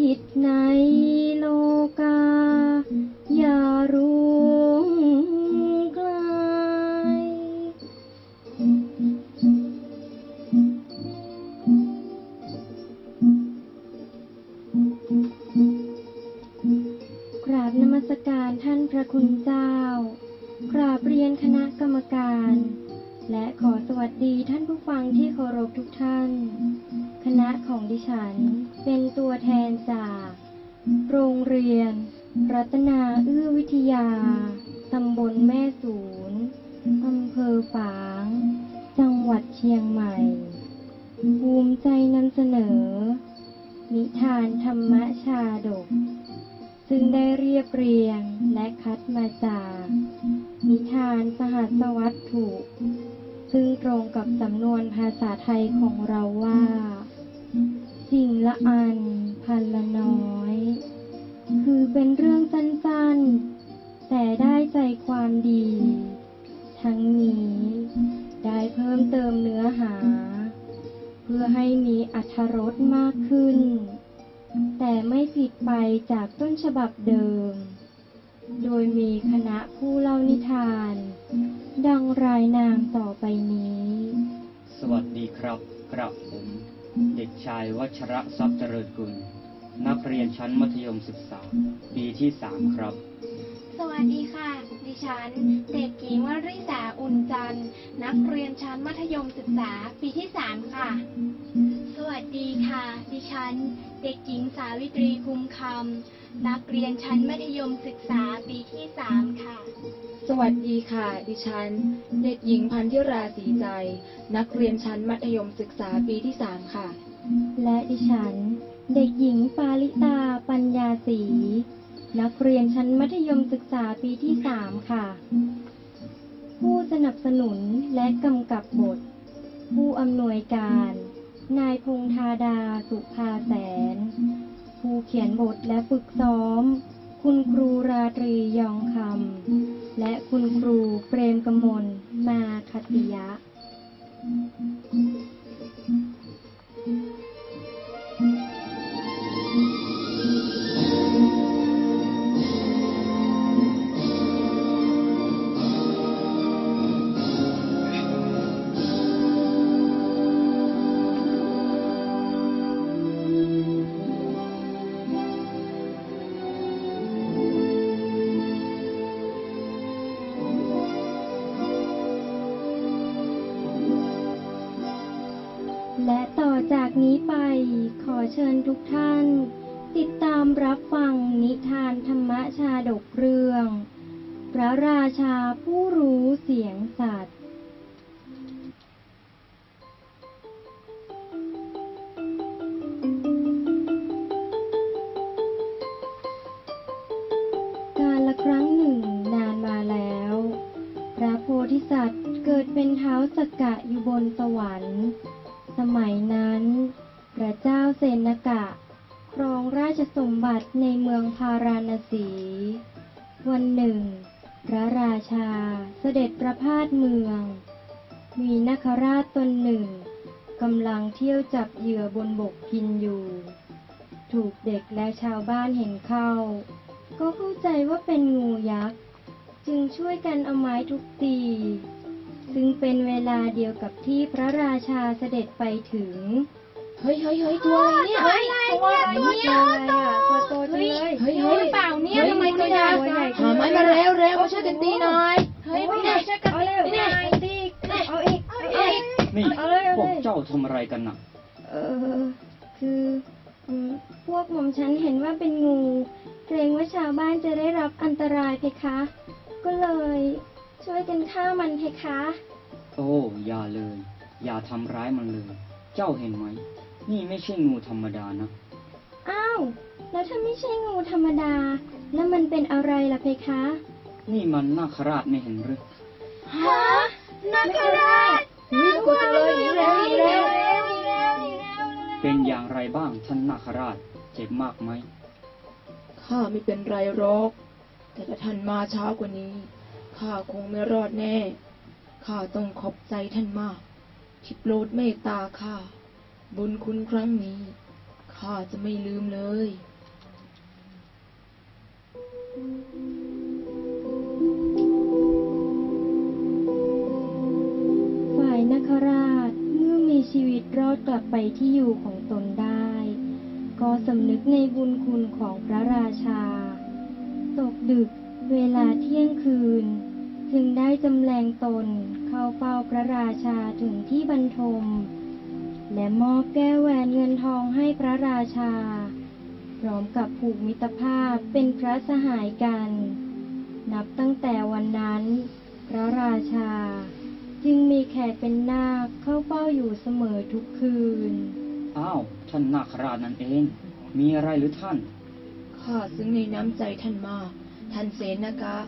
ถิตในโลกา อย่ารู้ ฝาง จังหวัดเชียงใหม่ ภูมิใจนำเสนอ นิทานธรรมชาดก ซึ่งได้เรียบเรียงและคัดมาจาก นิทานสหัสวัตถุ ซึ่งตรงกับสำนวนภาษาไทยของเราว่า สิ่งละอันพันละน้อย คือเป็นเรื่องสั้นๆ แต่ได้ใจความดี ทั้งนี้ ได้เพิ่มเติมเนื้อหา เพื่อให้มีอัธรสมากขึ้น แต่ไม่ผิดไปจากต้นฉบับเดิม โดยมีคณะผู้เล่านิทาน ดังรายนามต่อไปนี้ สวัสดีครับกระผม เด็กชายวัชระทรัพย์เจริญกุล นักเรียนชั้นมัธยมศึกษา ปีที่สามครับ สวัสดีค่ะ ดิฉัน เด็กหญิงวริษาอุ่นจันทร์นักเรียนชั้นมัธยมศึกษาปีที่3ค่ะ สวัสดีค่ะ ดิฉัน เด็กหญิงสาวิตรีคุมคำนักเรียนชั้นมัธยมศึกษาปีที่3ค่ะ สวัสดีค่ะ ดิฉัน เด็กหญิงพันธิราศรีใจ นักเรียนชั้นมัธยมศึกษาปีที่3ค่ะ และดิฉัน เด็กหญิงปาลิตาปัญญาศรี นักเรียนชั้นมัธยมศึกษาปีที่สามค่ะ ผู้สนับสนุนและกำกับบท ผู้อำนวยการ นายพงธาดาสุภาแสน ผู้เขียนบทและฝึกซ้อม คุณครูราตรียองคำ และคุณครูเปรมกมลมาคติยะแล ชาผู้รู้เสียงสัตว์ การละครั้งหนึ่งนานมาแล้ว พระโพธิสัตว์เกิดเป็นเท้าสกกะอยู่บนสวรรค์ สมัยนั้น พระเจ้าเสนกะ ครองราชสมบัติในเมืองพาราณสี วันหนึ่ง พระราชาเสด็จประพาสเมือง มีนคราชตนหนึ่งกำลังเที่ยวจับเหยื่อบนบกกินอยู่ ถูกเด็กและชาวบ้านเห็นเข้า ก็เข้าใจว่าเป็นงูยักษ์ จึงช่วยกันเอาไม้ทุบตี ซึ่งเป็นเวลาเดียวกับที่พระราชาเสด็จไปถึง เฮ้ยเฮ้ยเฮ้ยตัวอะไรเนี่ยตัวอะไรเนี่ยตัวโตจังเลยเฮ้ยเฮ้ยเปล่าเนี่ยฮ้ทำไมตัวยาวตัวใหญ่หาไม้มาเร็วเร็วมาช่วยกันตีหน่อยเฮ้ยพี่นายช่วยกันเอาเร็วพี่นายตีอีกเอาอีกเอาอีกนี่เอาเลยเอาเลยพวกเจ้าทำอะไรกันน่ะเออคืออืมพวกหม่อมฉันเห็นว่าเป็นงูเกรงว่าชาวบ้านจะได้รับอันตรายเพคะ ก็เลยช่วยกันฆ่ามันเพคะ โอ้อย่าเลย อย่าทำร้ายมันเลย เจ้าเห็นไหม นี่ไม่ใช่งูธรรมดานะ อ้าว แล้วถ้าไม่ใช่งูธรรมดา แล้วมันเป็นอะไรล่ะเพคะ นี่มันนาคราชไม่เห็นหรือฮะนักราชวิ่งกดเลยหนีเร็วหนีเร็วหนีเร็วหนีเร็วเป็นอย่างไรบ้างท่านนาคราช เจ็บมากไหมข้าไม่เป็นไรหรอก แต่ถ้าท่านมาช้ากว่านี้ข้าคงไม่รอดแน่ ข้าต้องขอบใจท่านมาก ที่โปรดเมตตาข้า บุญคุณครั้งนี้ ข้าจะไม่ลืมเลย ฝ่ายนคราชเมื่อมีชีวิตรอดกลับไปที่อยู่ของตนได้ ก็สำนึกในบุญคุณของพระราชา ตกดึกเวลาเที่ยงคืน จึงได้จำแรงตนเข้าเฝ้าพระราชาถึงที่บรรทม และมอบแก้วแหวนเงินทองให้พระราชา พร้อมกับผูกมิตรภาพเป็นพระสหายกัน นับตั้งแต่วันนั้น พระราชา จึงมีแขกเป็นนาคเข้าเฝ้าอยู่เสมอทุกคืน อ้าว ท่านนาคราชนั่นเอง มีอะไรหรือท่าน ข้าซึ้งในน้ำใจท่านมาก ท่านเสนกะ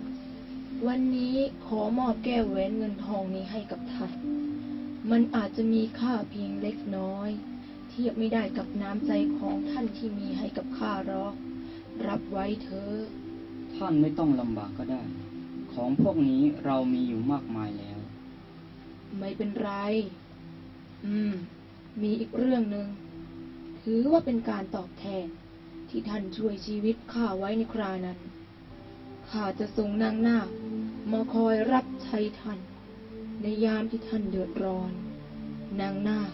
วันนี้ขอมอบแก้วแหวนเงินทองนี้ให้กับท่าน มันอาจจะมีค่าเพียงเล็กน้อย เทียบไม่ได้กับน้ำใจของท่านที่มีให้กับข้าหรอก รับไว้เถอะท่านไม่ต้องลำบากก็ได้ ของพวกนี้เรามีอยู่มากมายแล้ว ไม่เป็นไร อืม มีอีกเรื่องหนึ่งถือว่าเป็นการตอบแทน ที่ท่านช่วยชีวิตข้าไว้ในครานั้นข้าจะส่งนางนาคมาคอยรับใช้ท่าน ในยามที่ท่านเดือดร้อน นางนาค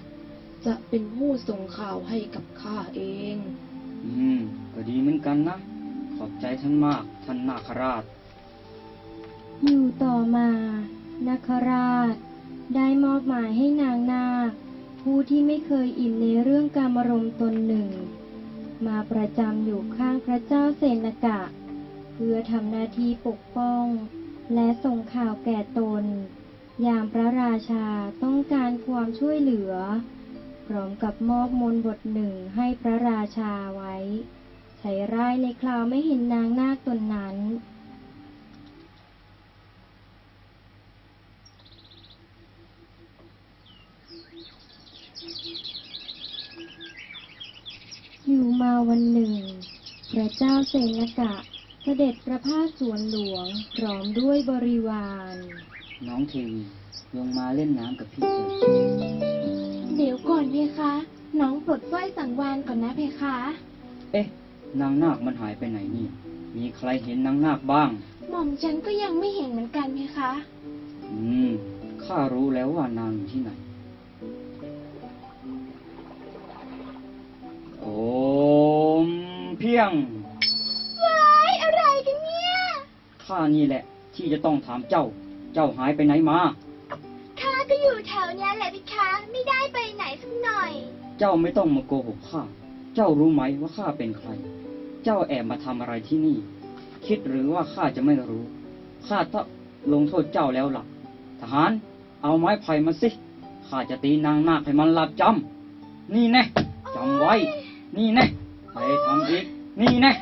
จะเป็นผู้ส่งข่าวให้กับข้าเอง อืม ก็ดีเหมือนกันนะ ขอบใจท่านมาก ท่านนาคราช อยู่ต่อมา นาคราช ได้มอบหมายให้นางนาคผู้ที่ไม่เคยอิ่มในเรื่องการมารมณ์ตนหนึ่ง มาประจำอยู่ข้างพระเจ้าเสนกะ เพื่อทำหน้าที่ปกป้อง และส่งข่าวแก่ตน ยามพระราชาต้องการความช่วยเหลือ พร้อมกับมอบมนบทหนึ่งให้พระราชาไว้ ใช้ร้ายในคราวไม่เห็นนางนาคตนนั้น อยู่มาวันหนึ่ง พระเจ้าเสนกะเสด็จประพาสสวนหลวงพร้อมด้วยบริวาร น้องเทวีลงมาเล่นน้ำกับพี่เถิดเดี๋ยวก่อนเพคะ น้องปลดสร้อยสังวานก่อนนะเพคะ เอ๊ะ นางนาคมันหายไปไหนนี่ มีใครเห็นนางนาคบ้าง หม่อมฉันก็ยังไม่เห็นเหมือนกันเพคะ อืม ข้ารู้แล้วว่านางอยู่ที่ไหน โอมเพียงว้ายอะไรกันเนี่ย ข้านี่แหละ ที่จะต้องถามเจ้า เจ้าหายไปไหนมา ข้าก็อยู่แถวเนี้ยแหละเพคะไม่ได้ไปไหนสักหน่อย เจ้าไม่ต้องมาโกหกข้า เจ้ารู้ไหมว่าข้าเป็นใคร เจ้าแอบมาทำอะไรที่นี่ คิดหรือว่าข้าจะไม่รู้ ข้าต้องลงโทษเจ้าแล้วล่ะ ทหาร เอาไม้ไผ่มาสิ ข้าจะตีนางนาคให้มันหลับจำ นี่แน่จำไว้ นี่แน่ไปทำอีก นี่แน่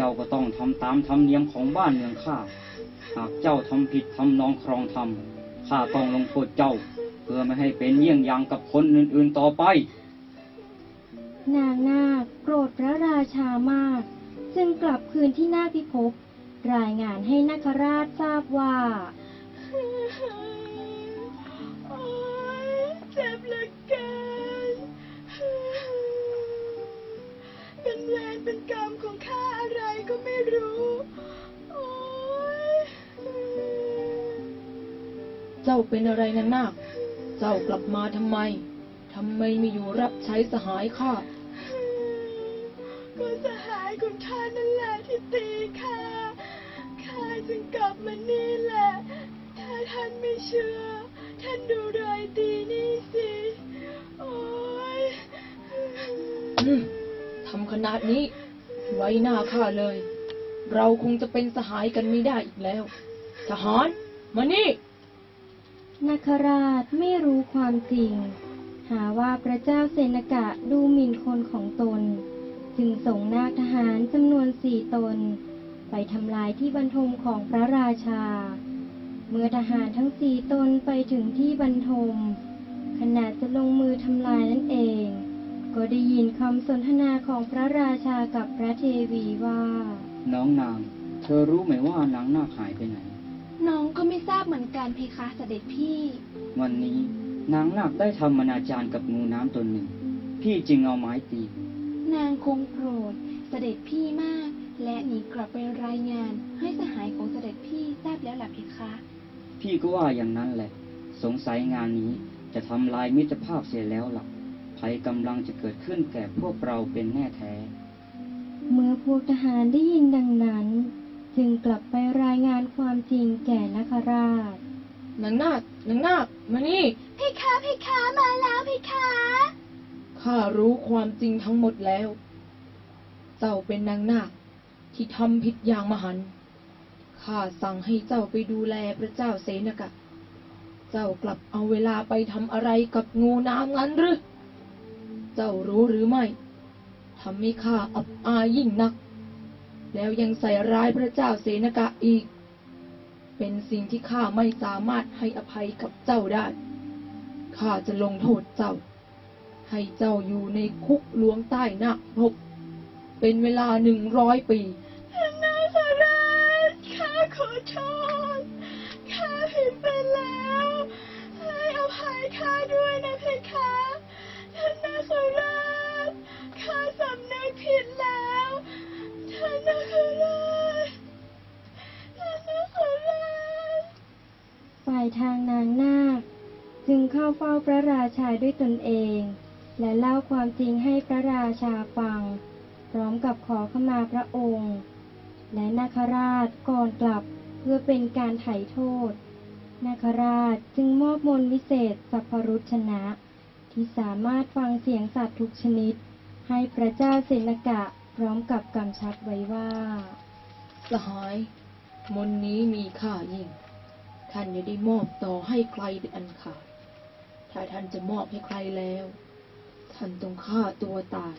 จ้าก็ต้องทำตามธรรมเนียมของบ้านเมืองข้า หากเจ้าทำผิดทำนองครองธรรมข้าต้องลงโทษเจ้า เพื่อไม่ให้เป็นเยี่ยงอย่างกับคนอื่นๆต่อไป นางนาคโกรธพระราชามาก จึงกลับคืนที่หน้าพิภพรายงานให้นาคราชทราบว่าโอ๊ยเจ็บเหลือเกินเป็นเวรเป็นกรรมของข้า เจ้าเป็นอะไรนะนาค เจ้ากลับมาทำไม ทำไมไม่อยู่รับใช้สหายข้า ก็สหายของข้านั่นแหละที่ตีข้า ข้าจึงกลับมานี่แหละ ถ้าท่านไม่เชื่อ ท่านดูรอยตีนี่สิ โอ๊ยอืมทำขนาดนี้ ไว้หน้าข้าเลย เราคงจะเป็นสหายกันไม่ได้อีกแล้ว ทหาร มานี่ นาคราชไม่รู้ความจริง หาว่าพระเจ้าเซนกะดูหมิ่นคนของตน จึงส่งนาคทหารจำนวนสี่ตน ไปทำลายที่บรรทมของพระราชา เมื่อทหารทั้งสี่ตนไปถึงที่บรรทม ขณะจะลงมือทำลายนั่นเอง ก็ได้ยินคำสนทนาของพระราชากับพระเทวีว่า น้องนาง เธอรู้ไหมว่านางนาคหายไปไหน น้องก็ไม่ทราบเหมือนกันเพคะเสด็จพี่ วันนี้นางนาคได้ทำอนาจารกับงูน้ำตนหนึ่ง พี่จึงเอาไม้ตี นางคงโกรธเสด็จพี่มาก และหนีกลับไปรายงานให้สหายของเสด็จพี่ทราบแล้วล่ะเพคะ พี่ก็ว่าอย่างนั้นแหละ สงสัยงานนี้จะทำลายมิตรภาพเสียแล้วล่ะภัยกำลังจะเกิดขึ้นแก่พวกเราเป็นแน่แท้ เมื่อพวกทหารได้ยินดังนั้น จึงกลับไปรายงานความจริงแก่นคราช นางนาคนางนาคมานี่ เพคะเพคะมาแล้วเพคะข้ารู้ความจริงทั้งหมดแล้ว เจ้าเป็นนางนาคที่ทำผิดอย่างมหันต์ข้าสั่งให้เจ้าไปดูแลพระเจ้าเสนกะ เจ้ากลับเอาเวลาไปทำอะไรกับงูน้ำงั้นหรือ เจ้ารู้หรือไม่ทำให้ข้าอับอายยิ่งนัก แล้วยังใส่ร้ายพระเจ้าเสนกะอีก เป็นสิ่งที่ข้าไม่สามารถให้อภัยกับเจ้าได้ ข้าจะลงโทษเจ้า ให้เจ้าอยู่ในคุกหลวงใต้นักพบ เป็นเวลาหนึ่งร้อยปีนาคราชข้าขอโทษ ข้าผิดไปแล้ว ให้อภัยข้าด้วยนะเพคะท่านนาคราชข้าสำนึกผิดแล้วานาคราชท่านาคราชฝ่ายทางนางนาคจึงเข้าเฝ้าพระราชาด้วยตนเอง และเล่าความจริงให้พระราชาฟัง พร้อมกับขอขมาพระองค์ และนาคราชก่อนกลับเพื่อเป็นการไถ่โทษ นาคราชจึงมอบมนต์วิเศษสัพพรุชนะ ที่สามารถฟังเสียงสัตว์ทุกชนิด ให้พระเจ้าเสนกะ พร้อมกับกำชับไว้ว่า สหาย มนต์นี้มีค่ายิ่ง ท่านอย่าได้มอบต่อให้ใครเป็นอันขาด ถ้าท่านจะมอบให้ใครแล้ว ท่านต้องฆ่าตัวตาย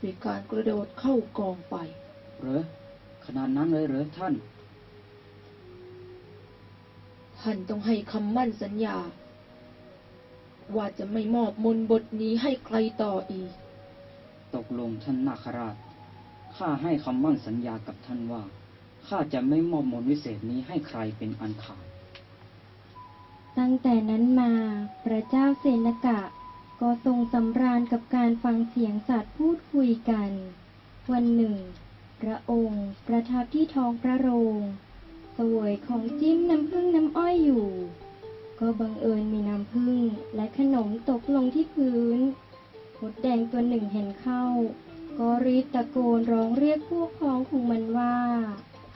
ด้วยการกระโดดเข้ากองไฟเหรอ ขนาดนั้นเลยเหรอท่าน ท่านต้องให้คำมั่นสัญญา ว่าจะไม่มอบมนต์บทนี้ให้ใครต่ออีก ตกลงท่านนาคราช ข้าให้คำมั่นสัญญากับท่านว่า ข้าจะไม่มอบมนต์วิเศษนี้ให้ใครเป็นอันขาด ตั้งแต่นั้นมาพระเจ้าเสนกะ ก็ทรงสำราญกับการฟังเสียงสัตว์พูดคุยกัน วันหนึ่ง พระองค์ประทับที่ท้องพระโรงสวยของจิ้มน้ำผึ้งน้ำอ้อยอยู่ ก็บังเอิญมีน้ำผึ้งและขนมตกลงที่พื้นมดแดงตัวหนึ่งเห็นเข้า ก็รีบตะโกนร้องเรียกพวกพ้องของมันว่า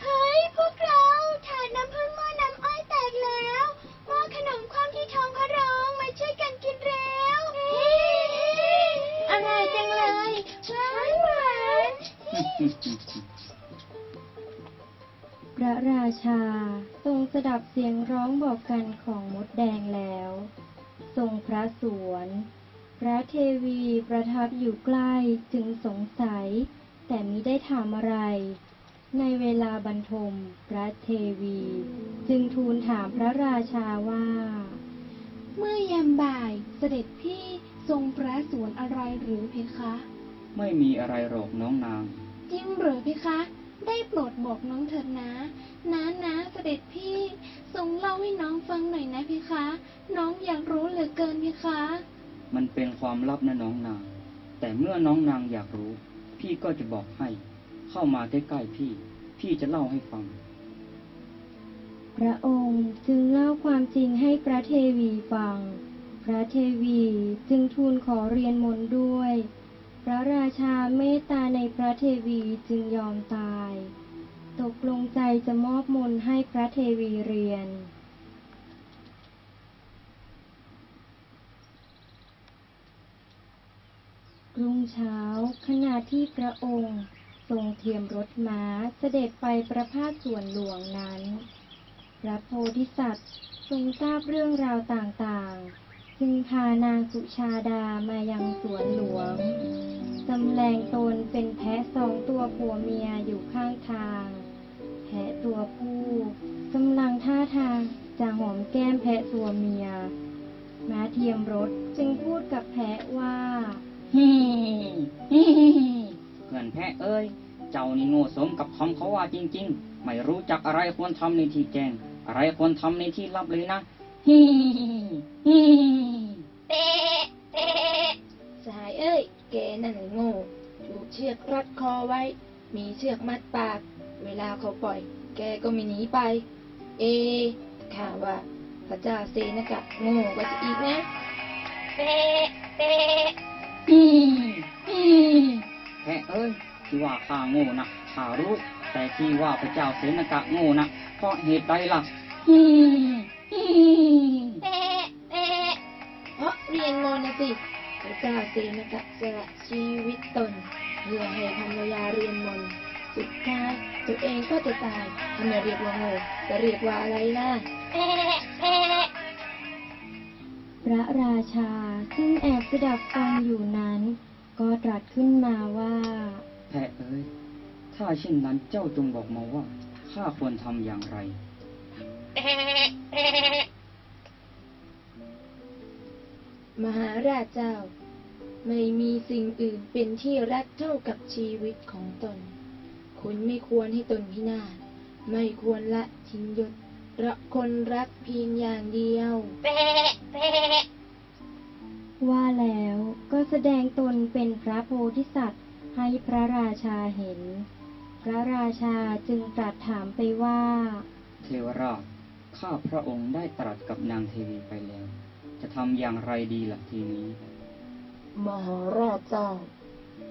เฮ้ยพวกเราถาดน้ำผึ้งหม้อน้ำอ้อยแตกแล้วหม้อขนมความที่ท้องพระโรงมาช่วยกันกินเร็วอร่อยจังเลยหวานหวานพระราชาทรงสดับเสียงร้องบอกกันของมดแดงแล้ว ทรงพระสวน พระเทวีประทับอยู่ใกล้จึงสงสัย แต่มิได้ถามอะไร ในเวลาบรรทม พระเทวี จึงทูลถามพระราชาว่า เมื่อยามบ่ายเสด็จพี่ทรงพระสวนอะไรหรือเพคะ ไม่มีอะไรหรอกน้องนาง จริงหรือเพคะ ได้โปรดบอกน้องเถิดนะนะนะเสด็จพี่ทรงเล่าให้น้องฟังหน่อยนะเพคะ น้องอยากรู้เหลือเกินเพคะ มันเป็นความลับนะน้องนาง แต่เมื่อน้องนางอยากรู้ พี่ก็จะบอกให้ เข้ามาใกล้ๆพี่ พี่จะเล่าให้ฟัง พระองค์จึงเล่าความจริงให้พระเทวีฟัง พระเทวีจึงทูลขอเรียนมนต์ด้วย พระราชาเมตตาในพระเทวีจึงยอมตาย ตกลงใจจะมอบมนต์ให้พระเทวีเรียน รุ่งเช้า ขณะที่พระองค์ ทรงเทียมรถม้าเสด็จไปประพาสส่วนหลวงนั้น พระโพธิสัตว์ทรงทราบเรื่องราวต่างๆ จึงพานางสุชาดามายังสวนหลวงจำแรงตนเป็นแพะสองตัวผัวเมียอยู่ข้างทาง แพะตัวผู้กำลังท่าทางจะหอมแก้มแพะตัวเมียม้าเทียมรถจึงพูดกับแพะว่า ฮิฮิฮิเพื่อนแพะเอ้ย เจ้านี่โง่สมกับคำเขาว่าจริง ๆ ไม่รู้จักอะไรควรทำในที่แจ้ง อะไรควรทำในที่ลับเลยนะฮิฮิเต๊ะเต๊ะสหายเอ้ย แกนั่นโง่ ถูกเชือกรัดคอไว้ มีเชือกมัดปาก เวลาเขาปล่อย แกก็ไม่หนีไป เอข้าว่าพระเจ้าเซนกะโง่กว่าจะอีกนะเต๊ะเต๊ะ ฮิฮิแพะเอ้ยที่ว่าข้าโง่นะข้ารู้ แต่ที่ว่าพระเจ้าเสนกะโง่นะเพราะเหตุใดล่ะฮิฮิเต๊ะเต๊ะเพราะเรียนมนต์นะสิพระเจ้าเซนกะสละชีวิตตนเพื่อให้ภรรยาเรียนมนต์สุดท้ายตัวเองก็จะตายทำไมเรียกว่าโง่จะเรียกว่าอะไรล่ะเต๊ะเต๊ะ พระราชาซึ่งแอบสดับฟังอยู่นั้น ก็ตรัสขึ้นมาว่า แพะเอ้ย ถ้าเช่นนั้นเจ้าจงบอกมาว่า ข้าควรทำอย่างไรเต๊ะเต๊ะมหาราชเจ้า ไม่มีสิ่งอื่นเป็นที่รักเท่ากับชีวิตของตน คุณไม่ควรให้ตนพินาศไม่ควรละทิ้งยศเพ ราะคนรักเพียงอย่างเดียวเต๊ะเต๊ะว่าแล้วก็แสดงตนเป็นพระโพธิสัตว์ให้พระราชาเห็น พระราชาจึงตรัสถามไปว่า เทวราช ข้าพระองค์ได้ตรัสกับนางเทวีไปแล้ว จะทำอย่างไรดีล่ะทีนี้ มหาราชเจ้า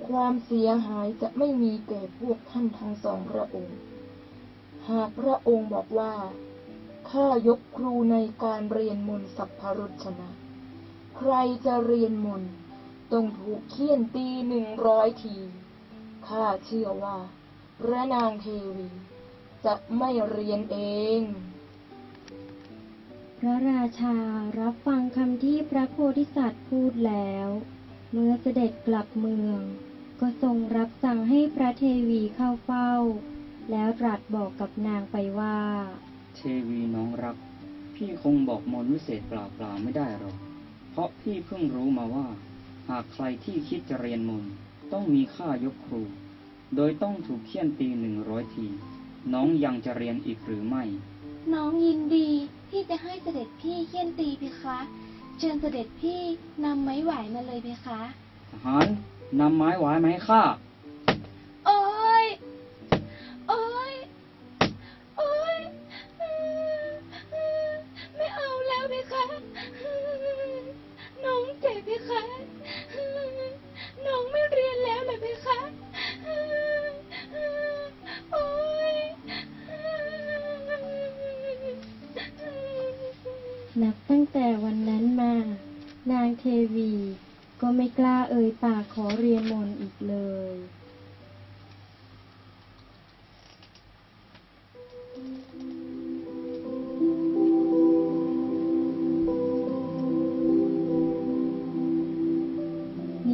ความเสียหายจะไม่มีแก่พวกท่านทั้งสองพระองค์ หากพระองค์บอกว่า ข้ายกครูในการเรียนมนต์สัพพรุชนะ ใครจะเรียนมนต์ต้องถูกเคี่ยนตีหนึ่งร้อยทีข้าเชื่อว่าพระนางเทวี จะไม่เรียนเอง พระราชารับฟังคำที่พระโพธิสัตว์พูดแล้ว เมื่อเสด็จกลับเมือง ก็ทรงรับสั่งให้พระเทวีเข้าเฝ้า แล้วตรัสบอกกับนางไปว่า เทวีน้องรัก พี่คงบอกมนต์วิเศษเปล่าๆไม่ได้หรอก เพราะพี่เพิ่งรู้มาว่า หากใครที่คิดจะเรียนมนต์ต้องมีค่ายกครู โดยต้องถูกเคี่ยนตีหนึ่งร้อยที น้องยังจะเรียนอีกหรือไม่ น้องยินดีที่จะให้เสด็จพี่เคี่ยนตีเพคะ เชิญเสด็จพี่นำไม้ไหวมาเลยเพคะทหารนำไม้หวายมาให้ข้า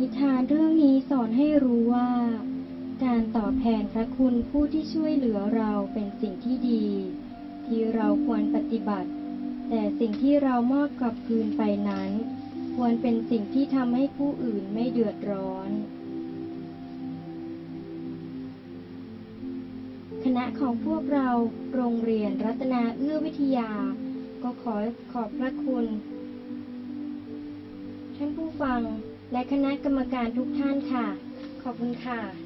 นิทานเรื่องนี้สอนให้รู้ว่า การตอบแทนพระคุณผู้ที่ช่วยเหลือเราเป็นสิ่งที่ดี ที่เราควรปฏิบัติ แต่สิ่งที่เรามอบกลับคืนไปนั้น ควรเป็นสิ่งที่ทำให้ผู้อื่นไม่เดือดร้อน คณะของพวกเราโรงเรียนรัตนาเอื้อวิทยา ก็ขอขอบพระคุณ ท่านผู้ฟัง และคณะกรรมการทุกท่านค่ะ ขอบคุณค่ะ